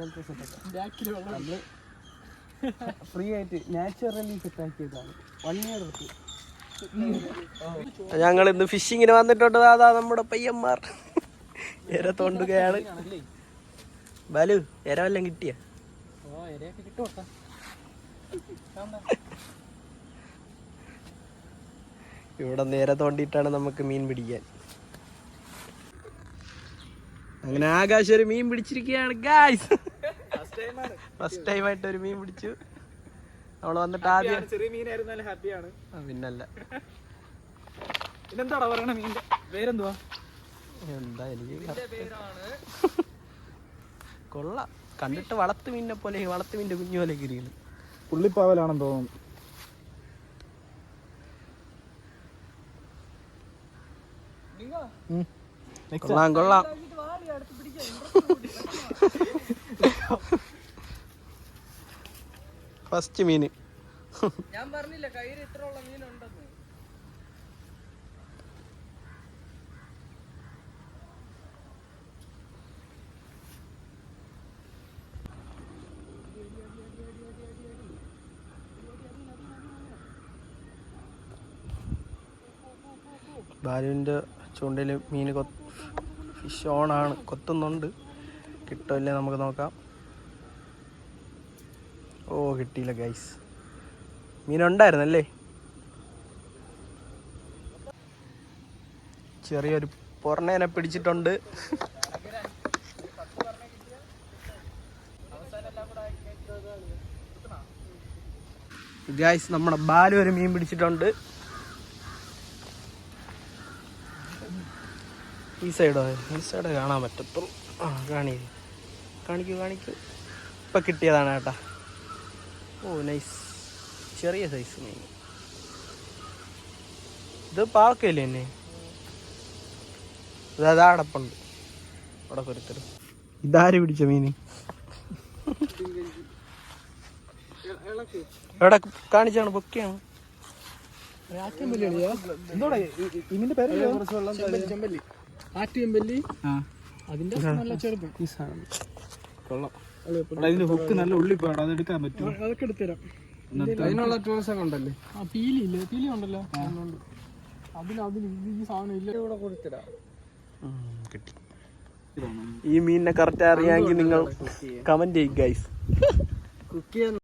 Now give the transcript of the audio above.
പോലത്തെ സെറ്റപ്പ് നമ്മൾ ഫ്രീ ആയിട്ട് നാച്ചുറലി സെറ്റാക്കിയതാണ് വൺ ഇയർ എടുത്തു ഞങ്ങൾ ഇന്ന് ഫിഷിങ്ങിന് വന്നിട്ടുണ്ട് അതാ നമ്മുടെ പയ്യന്മാർ. എര തോണ്ടുകയാണ്. ബാലു എര വല്ലതും കിട്ടിയ? ഇവിടെ നേരെ തോണ്ടിയിട്ടാണ് നമുക്ക് മീൻ പിടിക്കാൻ. അങ്ങനെ ആകാശ് ഒരു മീൻ പിടിച്ചിരിക്കുകയാണ് ഗായ്സ് ഫസ്റ്റ് ടൈം ആയിട്ട് ഒരു മീൻ പിടിച്ചു. നമ്മൾ വന്നിട്ട് ആദ്യം ചെറിയ മീനായിരുന്നാലും ഹാപ്പിയാണ് പിന്നല്ല. ഇതെന്താടാ പറയണ പേരെന്തുവാ? എന്താ എനിക്ക് കൊള്ള കൊള്ളാം. കണ്ടിട്ട് വളത്ത് മീനെ പോലെ വളത്ത് മീനിന്റെ കുഞ്ഞു പോലെ കിരിയിൽ പുള്ളിപ്പാവലാണെന്ന് തോന്നുന്നു. കൊള്ളാം കൊള്ളാം. ഫസ്റ്റ് മീൻ. ഞാൻ പറഞ്ഞില്ല കയ്യിൽ ഇത്ര ഉള്ള മീനുണ്ടെന്ന്. ബാലുവിന്റെ ചൂണ്ടയിൽ മീൻ കൊ ഫിഷ് ഓണാണ് കൊത്തുന്നുണ്ട്. കിട്ടുമല്ലേ നമുക്ക് നോക്കാം. ഓ കിട്ടിയില്ല ഗൈസ് മീനുണ്ടായിരുന്നല്ലേ ചെറിയൊരു പൊറണേനെ പിടിച്ചിട്ടുണ്ട്. ഗൈസ് നമ്മുടെ ബാലു ഒരു മീൻ പിടിച്ചിട്ടുണ്ട്. ഈ സൈഡോ ഈ സൈഡ് കാണാൻ പറ്റത്തുള്ളൂ. ആ കാണി കാണിക്കൂ കാണിക്കൂ. ഇപ്പം കിട്ടിയതാണ് കേട്ടാ. ഓ നൈസ് ചെറിയ സൈസ് മീൻ. ഇത് പാവക്കല്ലേ എന്നെ ഇതാ അതാ അടപ്പുണ്ട്. അവിടെ കൊരുത്തരും ഇതാര് പിടിച്ച മീന് എവിടെ കാണിച്ചാണ്? പൊക്കിയാണ്. എന്തോടാ ഇതിന്റെ പേര് ചെമ്പല്ലി. അതിന്റെ നല്ല ചെറുത്. കൊള്ളാം. ഇതിന്റെ ഹുക്ക് നല്ല ഉള്ളി പോയാണ് അത് എടുക്കാൻ പറ്റും അതൊക്കെ എടുത്തുതരാം അതിനുള്ള ടൂൾസ് ഒക്കെ ഉണ്ടല്ലേ? ആ പീലി ഇല്ലേ പീലി ഉണ്ടല്ലോ അതിന് അതിന് ഈ സാധനം ഇല്ല. ഇവിടെ കൊടുത്തിടാം. കിട്ടി. ഈ മീനിനെ കറക്റ്റ് അറിയാമെങ്കിൽ നിങ്ങൾ കമന്റ് ചെയ്യും. ഗൈസ് കുക്ക് ചെയ്യാൻ